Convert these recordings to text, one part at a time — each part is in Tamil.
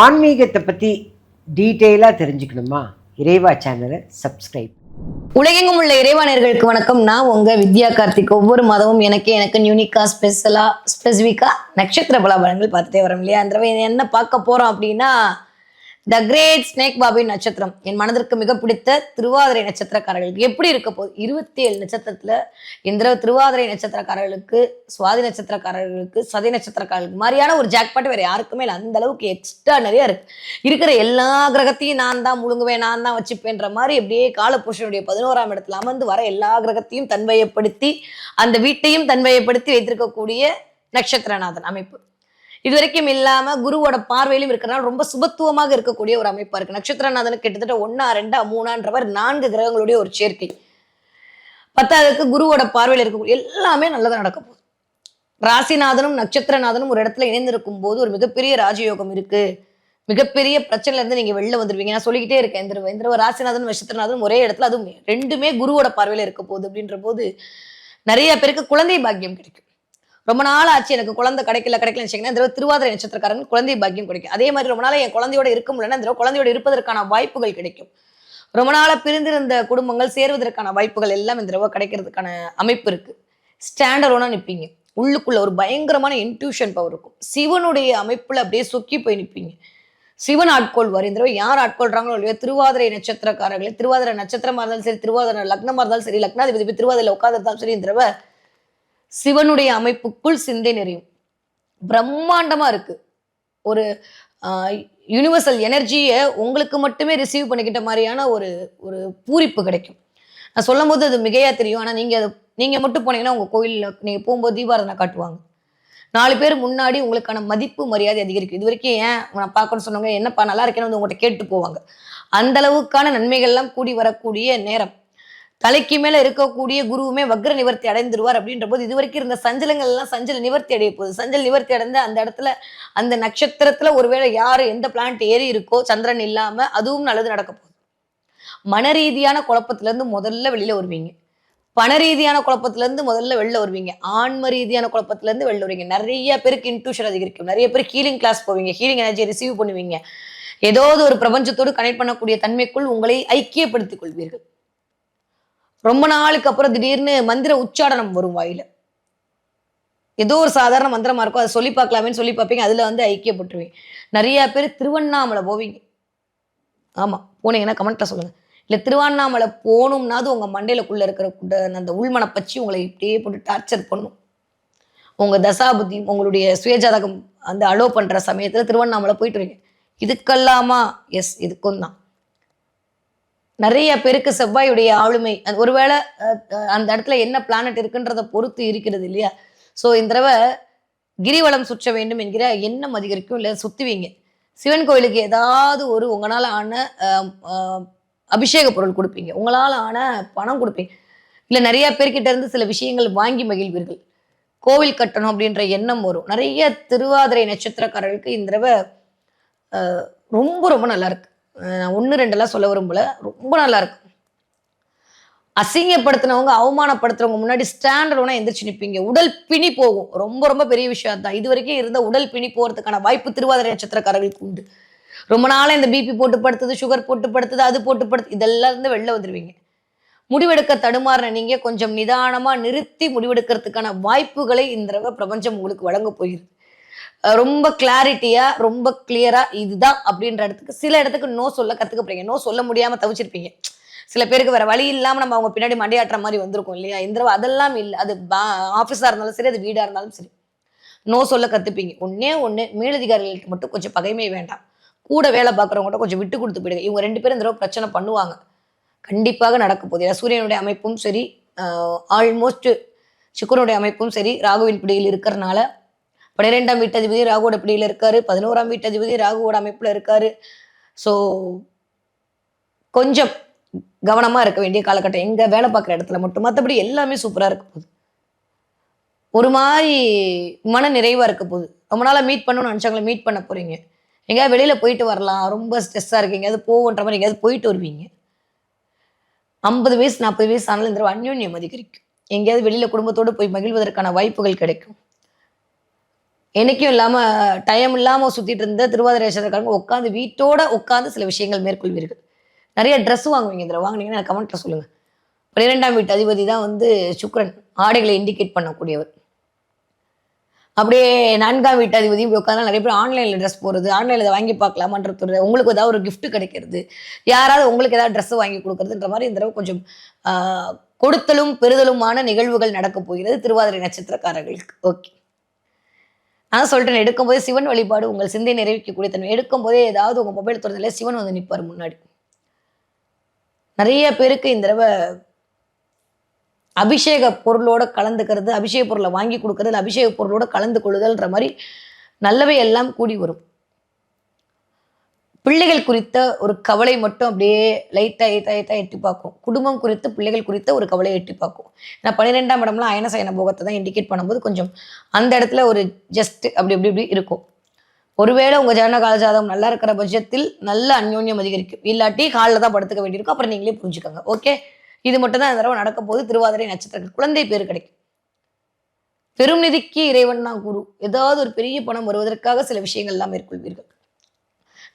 ஆன்மீகத்தை பற்றி டீட்டெயிலாக தெரிஞ்சுக்கணுமா? இறைவா சேனலை சப்ஸ்கிரைப். உலகெங்கும் உள்ள இறைவானர்களுக்கு வணக்கம். நான் உங்கள் வித்யா கார்த்திக். ஒவ்வொரு மாதமும் எனக்கு எனக்கு யூனிக்காக ஸ்பெஷலாக ஸ்பெசிஃபிக்காக நட்சத்திர பலாபலங்கள் பார்த்துட்டே வரோம் இல்லையா? அந்த தடவை என்ன பார்க்க போகிறோம் அப்படின்னா த கிரேட் ஸ்னேக் பாபி நட்சத்திரம். என் மனதிற்கு மிக பிடித்த திருவாதிரை நட்சத்திரக்காரர்களுக்கு எப்படி இருக்க போகுது? இருபத்தி ஏழு நட்சத்திரத்துல இந்த திருவாதிரை நட்சத்திரக்காரர்களுக்கு சுவாதி நட்சத்திரக்காரர்களுக்கு சதி நட்சத்திரக்காரர்களுக்கு மாதிரியான ஒரு ஜாக்பாட் வேற யாருக்குமே இல்லை. அந்த அளவுக்கு எக்ஸ்ட்ரா நிறைய இருக்கு. இருக்கிற எல்லா கிரகத்தையும் நான் தான் முழுங்குவேன் நான் தான் வச்சுப்பேன்ற மாதிரி அப்படியே காலபுருஷனுடைய பதினோராம் இடத்துல அமர்ந்து வர எல்லா கிரகத்தையும் தன்வயப்படுத்தி அந்த வீட்டையும் தன்வயப்படுத்தி வைத்திருக்கக்கூடிய நட்சத்திரநாதன் அமைப்பு. இது வரைக்கும் இல்லாம குருவோட பார்வையிலும் இருக்கிறனால ரொம்ப சுபத்துவமாக இருக்கக்கூடிய ஒரு அமைப்பா இருக்கு. நட்சத்திரநாதனுக்கு கிட்டத்தட்ட ஒன்னா ரெண்டா மூணான்றவர் நான்கு கிரகங்களுடைய ஒரு சேர்க்கை. பத்தாவதுக்கு குருவோட பார்வையில் இருக்கக்கூடிய எல்லாமே நல்லதா நடக்க போகுது. ராசிநாதனும் நட்சத்திரநாதனும் ஒரு இடத்துல இணைந்திருக்கும் போது ஒரு மிகப்பெரிய ராஜயோகம் இருக்கு. மிகப்பெரிய பிரச்சனைல இருந்து நீங்க வெளில வந்துருவீங்க. நான் சொல்லிக்கிட்டே இருக்கேன் இந்த தடவை. இந்த ராசிநாதனும் நட்சத்திரநாதனும் ஒரே இடத்துல அதுவும் ரெண்டுமே குருவோட பார்வையில இருக்க போகுது அப்படின்ற போது நிறைய பேருக்கு குழந்தை பாக்கியம் கிடைக்கும். ரொம்ப நாள் ஆச்சு எனக்கு குழந்தை கிடைக்கல கிடைக்கலன்னு வச்சிங்கன்னா இந்த தடவை திருவாதிரை நட்சத்திரக்காரங்க குழந்தை பாக்கியம் கிடைக்கும். அதே மாதிரி ரொம்ப நாள் என் குழந்தையோட இருக்க முடியலன்னா இந்த தடவை குழந்தையோட இருப்பதற்கான வாய்ப்புகள் கிடைக்கும். ரொம்ப நாளாக பிரிந்திருந்த குடும்பங்கள் சேருவதற்கான வாய்ப்புகள் எல்லாம் இந்த தடவை கிடைக்கிறதுக்கான அமைப்பு இருக்கு. ஸ்டாண்டர்டோனா நிற்பீங்க உள்ளுக்குள்ள ஒரு பயங்கரமான இன்ட்யூஷன் பவர் இருக்கும். சிவனுடைய அமைப்புல அப்படியே சொக்கி போய் நிற்பீங்க சிவன் ஆட்கொள்வார். இந்த தடவை யார் ஆட்கொள்றாங்களோ இல்லையோ திருவாதிரை நட்சத்திரக்காரர்களே திருவாதிரை நட்சத்திரமா இருந்தாலும் சரி திருவாதிரை லக்னமா இருந்தாலும் சரி லக்னாதிபதி போய் திருவாதிரையில் உட்காந்துருந்தாலும் சரி இந்த தடவை சிவனுடைய அமைப்புக்குள் சிந்தை நிறையும். பிரம்மாண்டமா இருக்கு. ஒரு யூனிவர்சல் எனர்ஜியை உங்களுக்கு மட்டுமே ரிசீவ் பண்ணிக்கிட்ட மாதிரியான ஒரு ஒரு பூரிப்பு கிடைக்கும். நான் சொல்லும் போது அது மிகையா தெரியும். ஆனால் நீங்கள் அது நீங்கள் மட்டும் போனீங்கன்னா உங்கள் கோயிலில் நீங்கள் போகும்போது தீபாரதனை காட்டுவாங்க. நாலு பேர் முன்னாடி உங்களுக்கான மதிப்பு மரியாதை அதிகரிக்கும். இது வரைக்கும் ஏன் நான் பார்க்கணும்னு சொன்னவங்க என்னப்பா நல்லா இருக்கேன்னு வந்து உங்கள்கிட்ட கேட்டு போவாங்க. அந்த அளவுக்கான நன்மைகள்லாம் கூடி வரக்கூடிய நேரம். தலைக்கு மேல இருக்கக்கூடிய குருவுமே வக்ர நிவர்த்தி அடைந்துருவார் அப்படின்ற போது இது வரைக்கும் இருந்த சஞ்சலங்கள் எல்லாம் சஞ்சல நிவர்த்தி அடைய போகுது. சஞ்சல் நிவர்த்தி அடைந்து அந்த இடத்துல அந்த நட்சத்திரத்துல ஒருவேளை யாரு எந்த பிளான்ட் ஏறி இருக்கோ சந்திரன் இல்லாம அதுவும் நல்லது நடக்க போகுது. மன ரீதியான குழப்பத்துல இருந்து முதல்ல வெளியில வருவீங்க. பண ரீதியான குழப்பத்துல இருந்து முதல்ல வெளில வருவீங்க. ஆன்ம ரீதியான குழப்பத்துல இருந்து வெளில வருவீங்க. நிறைய பேருக்கு இன்ட்யூஷன் அதிகரிக்கும். நிறைய பேர் ஹீலிங் கிளாஸ் போவீங்க. ஹீலிங் எனர்ஜியை ரிசீவ் பண்ணுவீங்க. ஏதாவது ஒரு பிரபஞ்சத்தோடு கனெக்ட் பண்ணக்கூடிய தன்மைக்குள் உங்களை ஐக்கியப்படுத்திக் கொள்வீர்கள். ரொம்ப நாளுக்கு அப்புறம் திடீர்னு மந்திர உச்சாடனம் வரும் வாயில. ஏதோ ஒரு சாதாரண மந்திரமா இருக்கும். அதை சொல்லி பார்க்கலாமேன்னு சொல்லி பார்ப்பீங்க. அதுல வந்து ஐக்கியப்பட்டுருவீங்க. நிறைய பேர் திருவண்ணாமலை போவீங்க. ஆமா போனீங்கன்னா கமெண்ட்ல சொல்லுங்க. இல்ல திருவண்ணாமலை போகணும்னாது உங்க மண்டையிலக்குள்ள இருக்கிற அந்த உள்மன பச்சி உங்களை இப்படியே போட்டு டார்ச்சர் பண்ணும். உங்க தசாபுத்தி உங்களுடைய சுயஜாதகம் அந்த அலோ பண்ற சமயத்துல திருவண்ணாமலை போயிட்டு வரீங்க இதுக்கெல்லாமா? எஸ் இதுக்கும் தான். நிறைய பேருக்கு செவ்வாயுடைய ஆளுமை அது ஒருவேளை அந்த இடத்துல என்ன பிளானட் இருக்குன்றத பொறுத்து இருக்கிறது இல்லையா? ஸோ இந்த தடவை கிரிவலம் சுற்ற வேண்டும் என்கிற எண்ணம் அதிகரிக்கும். இல்லை சுத்துவீங்க சிவன் கோயிலுக்கு ஏதாவது ஒரு உங்களால் ஆன அபிஷேக பொருள் கொடுப்பீங்க. உங்களால் ஆன பணம் கொடுப்பீங்க. இல்லை நிறைய பேர்கிட்ட இருந்து சில விஷயங்கள் வாங்கி மகிழ்வீர்கள். கோவில் கட்டணும் அப்படின்ற எண்ணம் வரும். நிறைய திருவாதிரை நட்சத்திரக்காரர்களுக்கு இந்த தடவை ரொம்ப ரொம்ப நல்லா இருக்கு. நான் ஒன்று ரெண்டெல்லாம் சொல்ல விரும்பல. ரொம்ப நல்லா இருக்கும் அசிங்கப்படுத்தினவங்க அவமானப்படுத்துறவங்க முன்னாடி ஸ்டாண்டர்டோட எந்திரிச்சு நிற்பீங்க உடல் பிணி போகும். ரொம்ப ரொம்ப பெரிய விஷயம் தான் இது வரைக்கும் இருந்த உடல் பிணி போகிறதுக்கான வாய்ப்பு திருவாதிரை நட்சத்திரக்காரர்களுக்கு உண்டு. ரொம்ப நாளாக இந்த பிபி போட்டு படுத்துது சுகர் போட்டு படுத்துது அது போட்டு படுத்து இதெல்லாம் இருந்து வெளில வந்துருவீங்க. முடிவெடுக்க தடுமாறின நீங்கள் கொஞ்சம் நிதானமாக நிறுத்தி முடிவெடுக்கிறதுக்கான வாய்ப்புகளை இந்த பிரபஞ்சம் உங்களுக்கு வழங்க போயிருது ரொம்ப கிளாரிட்டியா ரொம்ப கிளியரா இதுதான் அப்படின்ற இடத்துக்கு சில இடத்துக்கு நோ சொல்ல கற்றுக்க போறீங்க நோ சொல்ல முடியாம தவிச்சிருப்பீங்க. சில பேருக்கு வேற வழி இல்லாம நம்ம அவங்க பின்னாடி மண்டையாட்டுற மாதிரி வந்திருக்கும் இல்லையா? இந்த அதெல்லாம் இல்லை. அது ஆஃபீஸாக இருந்தாலும் சரி அது வீடா இருந்தாலும் சரி. நோ சொல்ல கத்துப்பீங்க. ஒன்னே ஒண்ணு மேலதிகாரிகளுக்கு மட்டும் கொஞ்சம் பகைமை வேண்டாம். கூட வேலை பார்க்குறவங்க கொஞ்சம் விட்டு கொடுத்து போயிடுங்க. இவங்க ரெண்டு பேரும் இந்த தடவை பிரச்சனை பண்ணுவாங்க. கண்டிப்பாக நடக்க போகுது. ஏன்னா சூரியனுடைய அமைப்பும் சரி ஆல்மோஸ்ட் சுக்கரனுடைய அமைப்பும் சரி ராகுவின் பிடியில் இருக்கிறனால பன்னிரெண்டாம் வீட்டதிபதி ராகுவோட பிடியில் இருக்காரு? பதினோராம் வீட்டதிபதி ராகுவோட அமைப்பில் இருக்காரு. ஸோ கொஞ்சம் கவனமாக இருக்க வேண்டிய காலகட்டம். எங்கே வேலை பார்க்குற இடத்துல மட்டும். மற்றபடி எல்லாமே சூப்பராக இருக்க போகுது. ஒரு மாதிரி மன நிறைவாக இருக்க போகுது. ரொம்ப நாளாக மீட் பண்ணணும்னு நினச்சவங்களை மீட் பண்ண போகிறீங்க எங்கேயாவது வெளியில் போயிட்டு வரலாம். ரொம்ப ஸ்ட்ரெஸ்ஸாக இருக்கீங்க எங்கேயாவது போகுன்ற மாதிரி எங்கேயாவது போயிட்டு வருவீங்க. ஐம்பது வயசு நாற்பது வயசு ஆனாலும் இந்த அந்யோன்யம் அதிகரிக்கும். எங்கேயாவது வெளியில் குடும்பத்தோடு போய் மகிழ்வதற்கான வாய்ப்புகள் கிடைக்கும். என்னைக்கும் இல்லாமல் டைம் இல்லாமல் சுற்றிட்டு இருந்த திருவாதிரை உட்காந்து வீட்டோட உட்காந்து சில விஷயங்கள் மேற்கொள்வீர்கள். நிறைய ட்ரெஸ் வாங்குவீங்க இதில். வாங்குனீங்கன்னா எனக்கு கமெண்ட்ல சொல்லுங்கள் பன்னிரெண்டாம் வீட்டு அதிபதி தான் வந்து சுக்ரன் ஆடைகளை இண்டிகேட் பண்ணக்கூடியவர். அப்படியே நான்காம் வீட்டு அதிபதியும் இப்படி உட்காந்து நிறைய பேர் ஆன்லைனில் ட்ரெஸ் போகிறது ஆன்லைனில் இதை வாங்கி பார்க்கலாமான்றது உங்களுக்கு ஏதாவது ஒரு கிஃப்ட் கிடைக்கிறது யாராவது உங்களுக்கு ஏதாவது ட்ரெஸ் வாங்கி கொடுக்குறதுன்ற மாதிரி இந்த தடவை கொஞ்சம் கொடுத்தலும் பெறுதலுமான நிகழ்வுகள் நடக்க போகிறது திருவாதிரை நட்சத்திரக்காரர்களுக்கு. ஓகே நான் சொல்லிட்டேன் எடுக்கும்போது சிவன் வழிபாடு உங்கள் சிந்தை நிறைவேற்றக்கூடிய தன்மை. எடுக்கும்போதே ஏதாவது உங்கள் மொபைல் திறந்தாலே சிவன் வந்து நிற்பார் முன்னாடி. நிறைய பேருக்கு இந்த தடவை அபிஷேக பொருளோட கலந்துக்கிறது அபிஷேக பொருளை வாங்கி கொடுக்கறது அபிஷேக பொருளோட கலந்து கொள்ளுதல்ன்ற மாதிரி நல்லவை எல்லாம் கூடி வரும். பிள்ளைகள் குறித்த ஒரு கவலை மட்டும் அப்படியே லைட்டாக லைட்டாக லைட்டாக எட்டி பார்க்கும். குடும்பம் குறித்து பிள்ளைகள் குறித்த ஒரு கவலையை எட்டி பார்க்கும். ஏன்னா பன்னிரெண்டாம் இடம்லாம் அயனசயன போகத்தை தான் இண்டிகேட் பண்ணும்போது கொஞ்சம் அந்த இடத்துல ஒரு ஜஸ்ட் அப்படி இப்படி இப்படி இருக்கும். ஒருவேளை உங்கள் ஜனன கால ஜாதகம் நல்லா இருக்கிற பட்சத்தில் நல்ல அந்யோன்யம் அதிகரிக்கும். இல்லாட்டி காலில் தான் படுத்துக்க வேண்டியிருக்கும். அப்புறம் நீங்களே புரிஞ்சுக்கோங்க. ஓகே இது மட்டும் தான் இந்த தடவை நடக்க போது திருவாதிரை நட்சத்திரங்கள் குழந்தை பேர் கிடைக்கும். பெரும் நிதிக்கு இறைவன் தான் குரு. ஏதாவது ஒரு பெரிய பணம் வருவதற்காக சில விஷயங்கள்லாம் மேற்கொள்வீர்கள்.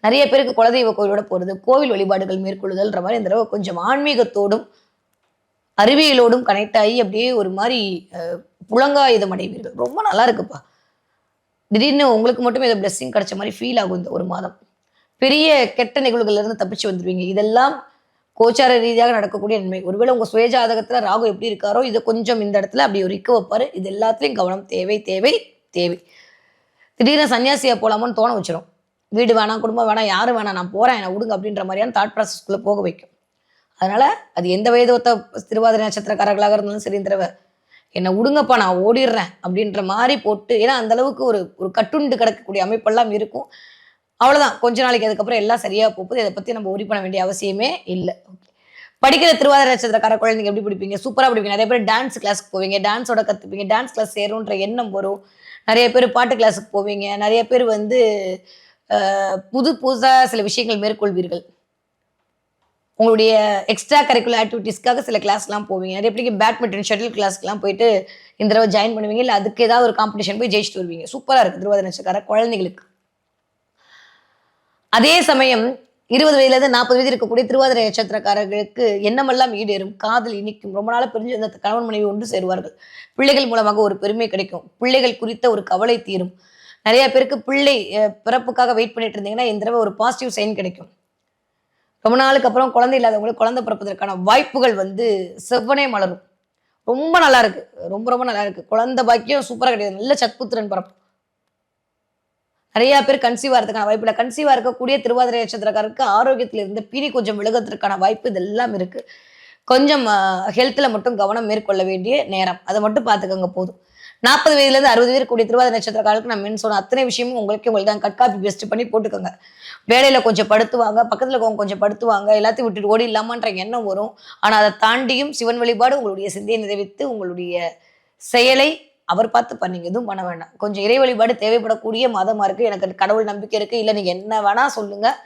நிறைய பேருக்கு குலதெய்வ கோயிலோட போகிறது கோவில் வழிபாடுகள் மேற்கொள்ளுதல்ன்ற மாதிரி இந்த தடவை கொஞ்சம் ஆன்மீகத்தோடும் அறிவியலோடும் கனெக்ட் ஆகி அப்படியே ஒரு மாதிரி புலங்காயுதம் அடைவீர்கள் ரொம்ப நல்லா இருக்குப்பா. திடீர்னு உங்களுக்கு மட்டும் ஏதோ blessing கிடைச்ச மாதிரி ஃபீல் ஆகும் இந்த ஒரு மாதம். பெரிய கெட்ட நிகழ்வுகள்ல இருந்து தப்பிச்சு வந்துடுவீங்க இதெல்லாம் கோச்சார ரீதியாக நடக்கக்கூடிய நன்மை. ஒருவேளை உங்க சுயஜாதகத்துல ராகு எப்படி இருக்காரோ இதை கொஞ்சம் இந்த இடத்துல அப்படி ஒரு இக்க வைப்பாரு. இது எல்லாத்துலயும் கவனம் தேவை தேவை தேவை. திடீர்னு சன்னியாசியா போலாமான்னு தோண வச்சிடும் வீடு வேணாம் குடும்பம் வேணாம் யாரும் வேணாம் நான் போகிறேன் என்னை விடுங்க அப்படின்ற மாதிரியான தாட் ப்ராசஸ்க்குள்ள போக வைக்கும். அதனால் அது எந்த வயது ஒத்த திருவாதிரை நட்சத்திரக்காரர்களாக இருந்தாலும் சரி இந்த தடவை என்னை விடுங்கப்பா நான் ஓடிடுறேன் அப்படின்ற மாதிரி போட்டு ஏன்னா அந்த அளவுக்கு ஒரு ஒரு கட்டுண்டு கிடக்கக்கூடிய அமைப்பெல்லாம் இருக்கும். அவ்வளோதான் கொஞ்ச நாளைக்கு அதுக்கப்புறம் எல்லாம் சரியாக போகுது. இதை பற்றி நம்ம உரி பண்ண வேண்டிய அவசியமே இல்லை. படிக்கிற திருவாதிரை நட்சத்திரக்கார குழந்தைங்க எப்படி பிடிப்பீங்க? சூப்பராக பிடிப்பீங்க. நிறைய பேர் டான்ஸ் கிளாஸ்க்கு போவீங்க. டான்ஸோட கற்றுப்பீங்க டான்ஸ் கிளாஸ் சேரும்ன்ற எண்ணம் வரும். நிறைய பேர் பாட்டு கிளாஸுக்கு போவீங்க. நிறைய பேர் வந்து புது புதுசாக சில விஷயங்கள் மேற்கொள்வீர்கள். உங்களுடைய எக்ஸ்ட்ரா கரிக்குலர் ஆக்டிவிட்டீஸ்க்காக சில கிளாஸ்லாம் போவீங்க. நிறைய பேருக்கு பேட்மிண்டன் ஷட்டில் கிளாஸ்க்குலாம் போயிட்டு இந்த தடவை ஜாயின் பண்ணுவீங்க. இல்லை அதுக்கு ஏதாவது ஒரு காம்படிஷன் போய் ஜெயிச்சுட்டு வருவீங்க. சூப்பராக இருக்குது திருவாதிரை நட்சத்திர குழந்தைகளுக்கு. அதே சமயம் இருபது வயதுலேருந்து நாற்பது வயது இருக்கக்கூடிய திருவாதிரை நட்சத்திரக்காரர்களுக்கு என்னமெல்லாம் ஈடேறும். காதல் இனிக்கும். ரொம்ப நாளாக பிரிஞ்சு அந்த கணவன் மனைவி ஒன்று சேருவார்கள். பிள்ளைகள் மூலமாக ஒரு பெருமை கிடைக்கும். பிள்ளைகள் குறித்த ஒரு கவலை தீரும். நிறைய பேருக்கு பிள்ளை பிறப்புக்காக வெயிட் பண்ணிட்டு இருந்தீங்கன்னா இந்த தடவை ஒரு பாசிட்டிவ் சைன் கிடைக்கும். ரொம்ப நாளுக்கு அப்புறம் குழந்தை இல்லாதவங்களுக்கு குழந்தை பிறப்பதற்கான வாய்ப்புகள் வந்து செவ்வனே மலரும். ரொம்ப நல்லா இருக்கு. ரொம்ப ரொம்ப நல்லா இருக்கு. குழந்தை பாக்கியம் சூப்பராக கிடையாது. நல்ல சத்புத்திரன் பிறப்பு. நிறைய பேர் கன்சீவ் ஆகிறதுக்கான வாய்ப்பு இல்லை. கன்சீவாக இருக்கக்கூடிய திருவாதிரை நட்சத்திரக்காரருக்கு ஆரோக்கியத்தில் இருந்த பிரி கொஞ்சம் விலகத்திற்கான வாய்ப்பு இதெல்லாம் இருக்கு. கொஞ்சம் ஹெல்த்தில் மட்டும் கவனம் மேற்கொள்ள வேண்டிய நேரம். அதை மட்டும் பார்த்துக்கோங்க போதும். நாற்பது வயதுலேருந்து அறுபது வயது கூடிய திருவாதிரை நட்சத்திரக்காரருக்கு நான் மென் சொன்ன அத்தனை விஷயமும் உங்களுக்கு உங்களுக்கு தான் கட் காப்பி பெஸ்ட் பண்ணி போட்டுக்கோங்க. வேலையில் கொஞ்சம் படுத்துவாங்க பக்கத்தில் இருக்கவங்க கொஞ்சம் படுத்துவாங்க எல்லாத்தையும் விட்டுட்டு ஓடி இல்லாமன்ற எண்ணம் வரும். ஆனால் அதை தாண்டியும் சிவன் வழிபாடு உங்களுடைய சிந்தையை நிறைவேற்றி உங்களுடைய செயலை அவர் பார்த்து பண்ணீங்க. எதுவும் பண்ண வேண்டாம். கொஞ்சம் இறை வழிபாடு தேவைப்படக்கூடிய மதமாக இருக்குது எனக்கு கடவுள் நம்பிக்கை இருக்குது இல்லை நீங்கள் என்ன வேணால் சொல்லுங்கள்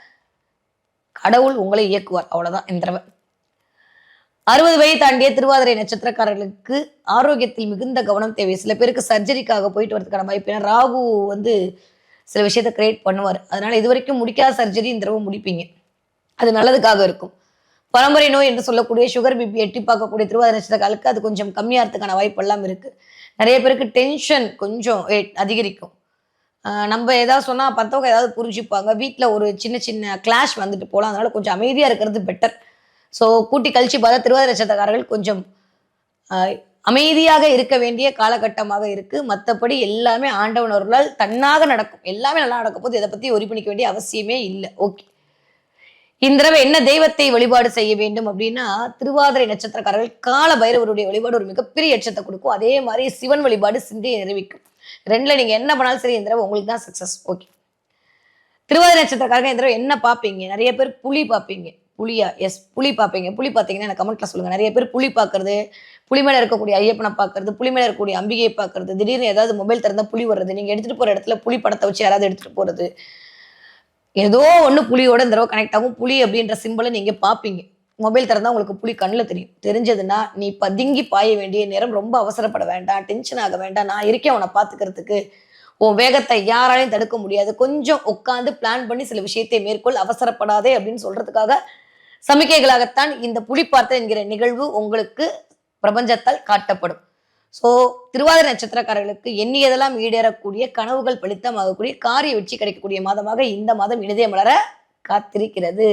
கடவுள் உங்களை இயக்குவார். அவ்வளோதான் இந்த தடவை. அறுபது வயது தாண்டிய திருவாதிரை நட்சத்திரக்காரர்களுக்கு ஆரோக்கியத்தில் மிகுந்த கவனம் தேவை. சில பேருக்கு சர்ஜரிக்காக போயிட்டு வரதுக்கான வாய்ப்பு. ஏன்னா ராகு வந்து சில விஷயத்த கிரியேட் பண்ணுவார். அதனால இது வரைக்கும் முடிக்காத சர்ஜரி இந்த தடவை முடிப்பீங்க. அது நல்லதுக்காக இருக்கும். பரம்பரை நோய் என்று சொல்லக்கூடிய சுகர் பிபி எட்டி பார்க்கக்கூடிய திருவாதிரை நட்சத்திரக்காலுக்கு அது கொஞ்சம் கம்மியாகிறதுக்கான வாய்ப்பெல்லாம் இருக்கு. நிறைய பேருக்கு டென்ஷன் கொஞ்சம் அதிகரிக்கும். நம்ம ஏதாவது சொன்னால் பத்தவங்க ஏதாவது புரிஞ்சுப்பாங்க. வீட்டில் ஒரு சின்ன சின்ன கிளாஷ் வந்துட்டு போகலாம் அதனால கொஞ்சம் அமைதியாக இருக்கிறது பெட்டர் ஸோ கூட்டி கழிச்சு பார்த்தா திருவாதிரை நட்சத்திரக்காரர்கள் கொஞ்சம் அமைதியாக இருக்க வேண்டிய காலகட்டமாக இருக்கு. மற்றபடி எல்லாமே ஆண்டவனவர்களால் தன்னாக நடக்கும். எல்லாமே நல்லா நடக்கும் போது இதை பத்தி ஒரி பண்ணிக்க வேண்டிய அவசியமே இல்லை. ஓகே. இந்த தடவை என்ன தெய்வத்தை வழிபாடு செய்ய வேண்டும் அப்படின்னா திருவாதிரை நட்சத்திரக்காரர்கள் கால பைரவருடைய வழிபாடு ஒரு மிகப்பெரிய எச்சத்தை கொடுக்கும். அதே மாதிரி சிவன் வழிபாடு சிந்தையை நிறைவிக்கும் ரெண்டுல நீங்க என்ன பண்ணாலும் சரி இந்த தடவை உங்களுக்கு தான் சக்சஸ் ஓகே. திருவாதிரை நட்சத்திரக்காரங்க இந்த தடவை என்ன பார்ப்பீங்க? நிறைய பேர் புலி பார்ப்பீங்க. புளியா எஸ் புளி பார்ப்பீங்க. புளி பார்த்தீங்கன்னா எனக்கு கமெண்ட்ல சொல்லுங்க. நிறைய பேர் புளி பார்க்கறது புலி மேல இருக்கக்கூடிய ஐயப்பனை பார்க்கறது புலி மேல இருக்கக்கூடிய அம்பிகையை பார்க்கறது திடீர்னு ஏதாவது மொபைல் திறந்தா புளி வர்றது நீங்க எடுத்துட்டு போற இடத்துல புளி படத்தை வச்சு யாராவது எடுத்துட்டு போறது. ஏதோ ஒன்று புளியோட இந்த தடவை கனெக்ட் ஆகும். புலி அப்படின்ற சிம்பிளை நீங்கள் பார்ப்பீங்க. மொபைல் திறந்தா உங்களுக்கு புளி கண்ணில் தெரியும். தெரிஞ்சதுன்னா நீ பதுங்கி பாய வேண்டிய நேரம் ரொம்ப அவசரப்பட வேண்டாம். டென்ஷன் ஆக வேண்டாம். நான் இருக்கேன் உன்னை பார்த்துக்கிறதுக்கு. உன் வேகத்தை யாராலையும் தடுக்க முடியாது. கொஞ்சம் உட்காந்து பிளான் பண்ணி சில விஷயத்தை மேற்கொள். அவசரப்படாதே அப்படின்னு சொல்றதுக்காக சமிக்கைகளாகத்தான் இந்த புலிப்பார்த்தல் என்கிற நிகழ்வு உங்களுக்கு பிரபஞ்சத்தால் காட்டப்படும். ஸோ திருவாதிரை நட்சத்திரக்காரர்களுக்கு எண்ணியதெல்லாம் ஈடேறக்கூடிய கனவுகள் பலித்தமாகக்கூடிய காரிய வெற்றி கிடைக்கக்கூடிய மாதமாக இந்த மாதம் இனிதே மலர காத்திருக்கிறது.